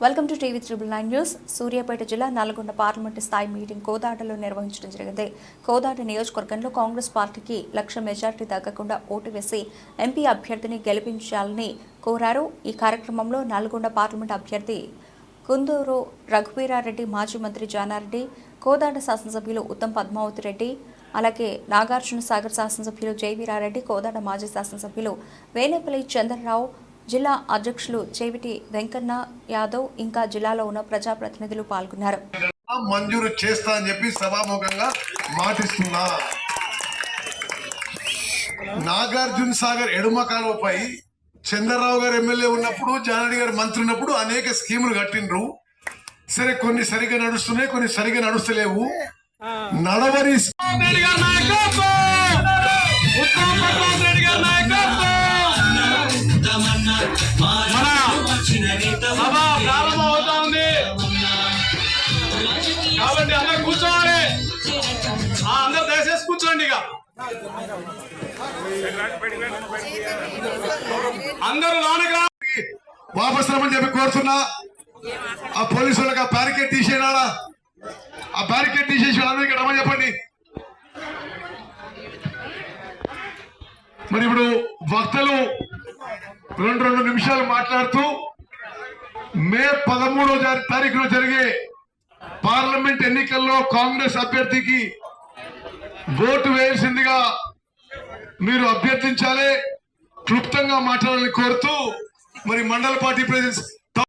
Welcome to TV triple nine news Suryapet జిల్లా Nalgonda parliament స్థాయి meeting కోదాడలో నిర్వహించడం జరిగింది. కోదాడ నియోజకవర్గంలో కాంగ్రెస్ పార్టీకి లక్ష మెజార్టీ తగ్గకుండా ఓటు వేసి ఎంపీ అభ్యర్థిని గెలిపించాలని కోరారు. ఈ కార్యక్రమంలో నల్గొండ పార్లమెంట్ అభ్యర్థి కుందూరు రఘువీరారెడ్డి మాజీ మంత్రి జానారెడ్డి కోదాడ శాసనసభ్యులు ఉత్తమ్ పద్మావతి రెడ్డి అలాగే నాగార్జున సాగర్ శాసనసభ్యులు జయవీరారెడ్డి కోదాడ మాజీ శాసనసభ్యులు వేనేపల్లి చంద్రరావు జిల్లా అధ్యక్షులు చేవిటి వెంకన్న యాదవ్ ఇంకా జిల్లాలో ఉన్న ప్రజాప్రతినిధులు పాల్గొన్నారు మంజూరు చేస్తా అని చెప్పి సభాముఖంగా మాటిస్తున్నా నాగార్జున సాగర్ ఎడుమ కాలువపై చంద్రరావు గారు ఎమ్మెల్యే ఉన్నప్పుడు జానడి గారు మంత్రి ఉన్నప్పుడు అనేక స్కీములు కట్టిండ్రు సరే కొన్ని సరిగా నడుస్తున్నాయి కొన్ని సరిగా నడుస్తలేవు నడవని సభ ప్రారంభం అవుతా ఉంది కాబట్టి అందరు కూర్చోవాలి. అందరు దయచేసి కూర్చోండి ఇక. అందరూ లోనకి వాపస్ రమ్మని చెప్పి కోరుతున్నా. ఆ పోలీసు వాళ్ళకి ఆ బ్యారికేడ్ తీసేయడా ఆ బ్యారికేడ్ తీసేసి వాళ్ళందరికీ రమ్మని చెప్పండి. మరి ఇప్పుడు వక్తలు రెండు రెండు నిమిషాలు మాట్లాడుతూ మే పదమూడో తారీఖున జరిగే పార్లమెంట్ ఎన్నికల్లో కాంగ్రెస్ అభ్యర్థికి ఓటు వేయాల్సిందిగా మీరు అభ్యర్థించాలి. క్లుప్తంగా మాట్లాడాలని కోరుతూ మరి మండల పార్టీ ప్రెసిడెంట్